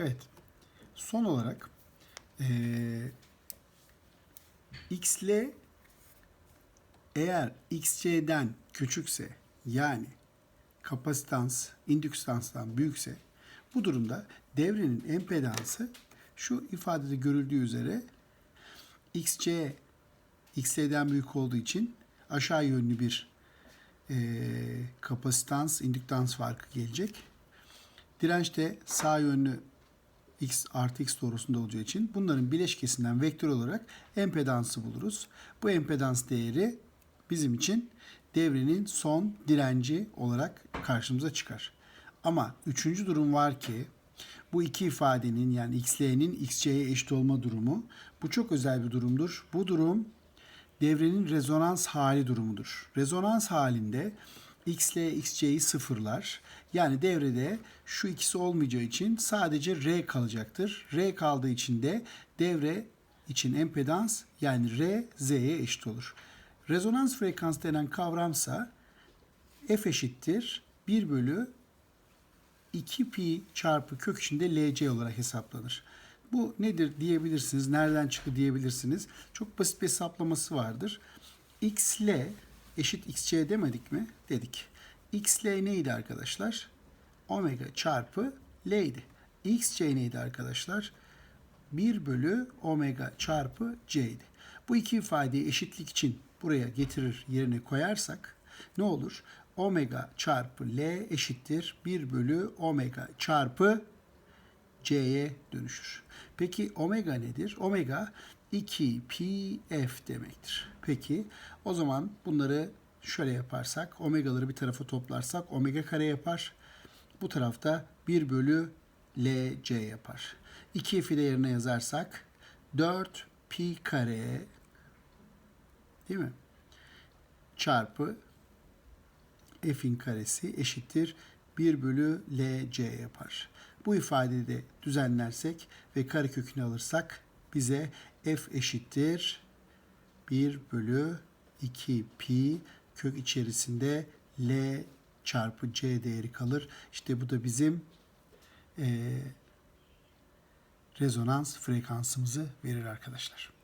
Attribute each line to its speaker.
Speaker 1: Evet. Son olarak eee xl eğer xc'den küçükse yani kapasitans indükstanstan büyükse bu durumda devrenin empedansı şu ifadede görüldüğü üzere xc xl'den büyük olduğu için aşağı yönlü bir eee kapasitans indüktans farkı gelecek. Direnç de sağ yönlü x artı x doğrusunda olacağı için bunların bileşkesinden vektör olarak empedansı buluruz. Bu empedans değeri bizim için devrenin son direnci olarak karşımıza çıkar. Ama üçüncü durum var ki bu iki ifadenin yani xl'nin xc'ye eşit olma durumu bu çok özel bir durumdur. Bu durum devrenin rezonans hali durumudur. Rezonans halinde x ile xc'yi sıfırlar. Yani devrede şu ikisi olmayacağı için sadece R kalacaktır. R kaldığı için de devre için empedans yani R Z'ye eşit olur. Rezonans frekans denen kavramsa F eşittir 1 bölü 2 pi çarpı kök içinde LC olarak hesaplanır. Bu nedir diyebilirsiniz, nereden çıktı diyebilirsiniz. Çok basit bir hesaplaması vardır. X L eşit XC demedik mi? Dedik. X L neydi arkadaşlar? Omega çarpı L'ydi. XC neydi arkadaşlar? 1 bölü omega çarpı C'ydi. Bu iki ifadeyi eşitlik için buraya getirir yerine koyarsak ne olur? Omega çarpı L eşittir 1 bölü omega çarpı C'ye dönüşür. Peki omega nedir? Omega 2 pi f demektir. Peki o zaman bunları şöyle yaparsak omegaları bir tarafa toplarsak omega kare yapar. Bu tarafta 1 bölü LC yapar. 2 f'i de yerine yazarsak 4 pi kare değil mi? Çarpı f'in karesi eşittir 1 bölü LC yapar. Bu ifadeyi de düzenlersek ve karekökünü alırsak bize f eşittir 1 bölü 2 pi kök içerisinde L çarpı C değeri kalır. İşte bu da bizim eee rezonans frekansımızı verir arkadaşlar.